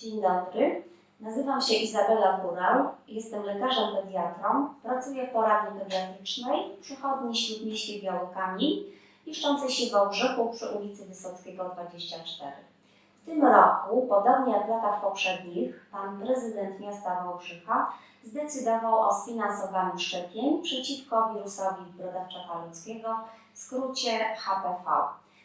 Dzień dobry. Nazywam się Izabela Górał. Jestem lekarzem pediatrą. Pracuję w poradni pediatrycznej przychodni Śródmieście Biały Kamień, mieszczącej się w Wałbrzychu przy ulicy Wysockiego 24. W tym roku, podobnie jak w latach poprzednich, pan prezydent miasta Wałbrzycha zdecydował o sfinansowaniu szczepień przeciwko wirusowi brodawczaka ludzkiego, w skrócie HPV.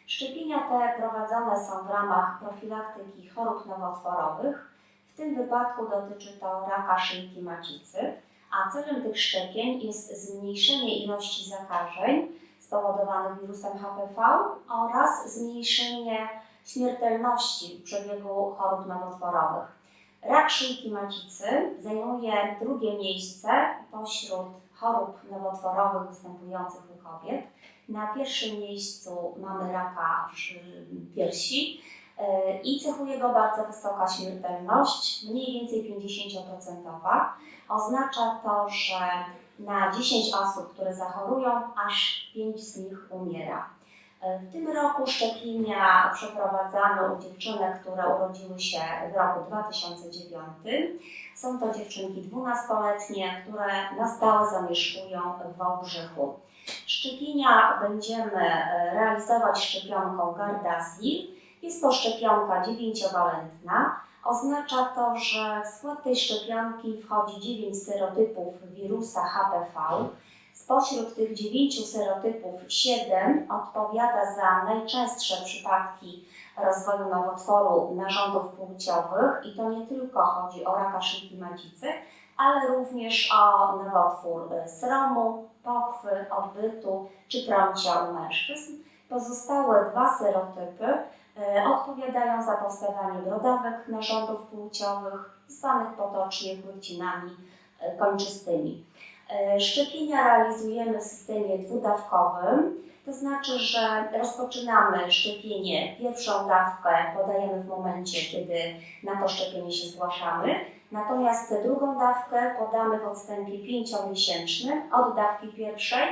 Szczepienia te prowadzone są w ramach profilaktyki chorób nowotworowych. W tym wypadku dotyczy to raka szyjki macicy, a celem tych szczepień jest zmniejszenie ilości zakażeń spowodowanych wirusem HPV oraz zmniejszenie śmiertelności w przebiegu chorób nowotworowych. Rak szyjki macicy zajmuje drugie miejsce pośród chorób nowotworowych występujących u kobiet. Na pierwszym miejscu mamy raka piersi e, i cechuje go bardzo wysoka śmiertelność, mniej więcej 50%. Oznacza to, że na 10 osób, które zachorują, aż 5 z nich umiera. E, W tym roku szczepienia przeprowadzamy u dziewczynek, które urodziły się w roku 2009. Są to dziewczynki 12-letnie, które na stałe zamieszkują w Wałbrzychu. Szczepienia będziemy e, realizować szczepionką Gardasil. Jest to szczepionka dziewięciowalentna. Oznacza to, że w skład tej szczepionki wchodzi 9 serotypów wirusa HPV. Spośród tych 9 serotypów 7 odpowiada za najczęstsze przypadki rozwoju nowotworu narządów płciowych i to nie tylko chodzi o raka szyjki macicy, ale również o nowotwór sromu, pochwy, odbytu czy prącia u mężczyzn. Pozostałe dwa serotypy y, odpowiadają za powstawanie brodawek narządów płciowych, zwanych potocznie płycinami y, kończystymi. Y, Szczepienia realizujemy w systemie dwudawkowym, to znaczy, że rozpoczynamy szczepienie, pierwszą dawkę podajemy w momencie, kiedy na to szczepienie się zgłaszamy, natomiast drugą dawkę podamy w odstępie 5-miesięcznym od dawki pierwszej.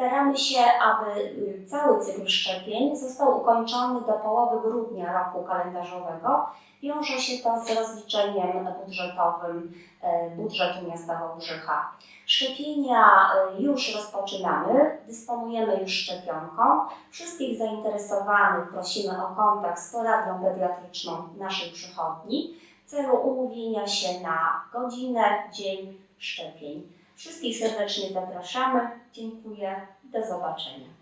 Staramy się, aby y, cały cykl szczepień został ukończony do połowy grudnia roku kalendarzowego. Wiąże się to z rozliczeniem budżetowym e, budżetu miasta Wałbrzycha. Szczepienia y, już rozpoczynamy, dysponujemy już szczepionką. Wszystkich zainteresowanych prosimy o kontakt z poradnią pediatryczną naszej przychodni w celu umówienia się na godzinę, dzień szczepień. Wszystkich serdecznie zapraszamy. Dziękuję. Do zobaczenia.